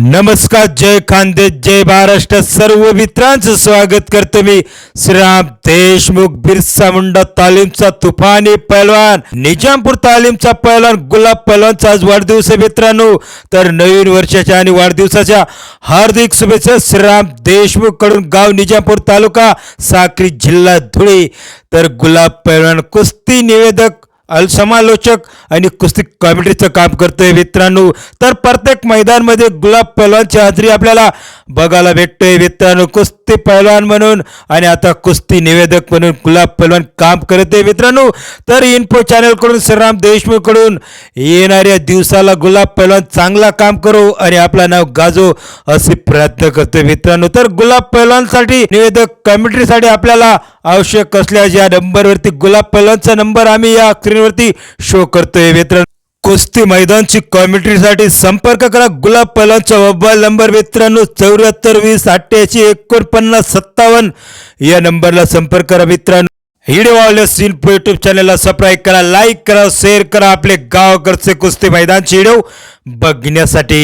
नमस्कार जय खानदेश जय महाराष्ट्र सर्व मित्रांचं स्वागत करतो मी. श्रीराम देशमुख बिरसा मुंडा तालीमचा तुफानी पैलवान निजामपूर तालीमचा पैलवान गुलाब पैलवानचा आज वाढदिवस आहे मित्रांनो. तर नवीन वर्षाच्या आणि वाढदिवसाच्या हार्दिक शुभेच्छा श्रीराम देशमुखकडून गाव निजामपूर तालुका साक्री जिल्हा धुळे. तर गुलाब पैलवान कुस्ती निवेदक अल समालोचक आणि कुस्ती कॉमेडीचं काम करतोय मित्रांनो. तर प्रत्येक मैदानमध्ये गुलाब पहलवानची हाजरी आपल्याला बघायला भेटतोय मित्रांनो. कुस्ती पैलवान म्हणून आणि आता कुस्ती निवेदक म्हणून गुलाब पैलवान काम करत आहे मित्रांनो. तर इन्फो चॅनलकडून श्रीराम देशमुखकडून येणाऱ्या दिवसाला गुलाब पैलवान चांगला काम करू आणि आपलं नाव गाजो असे प्रयत्न करतोय मित्रांनो. तर गुलाब पैलवानसाठी निवेदक कमेंट्रीसाठी आपल्याला आवश्यक असल्यास या नंबरवरती गुलाब पैलवानचा नंबर आम्ही या स्क्रीनवरती शो करतोय मित्रांनो. कुस्ती मैदानची कॉमेंट्रीसाठी संपर्क करा. गुलाब पलांचा मोबाईल नंबर मित्रांनो चौऱ्याहत्तर वीस अठ्ठ्याऐंशी एकोणपन्नास सत्तावन्न. या नंबरला संपर्क करा मित्रांनो. व्हिडिओ आवडल्यास इन्फो युट्यूब चॅनलला सबस्क्राईब करा लाईक करा शेअर करा. आपले गावाकडचे कुस्ती मैदानचे व्हिडिओ बघण्यासाठी.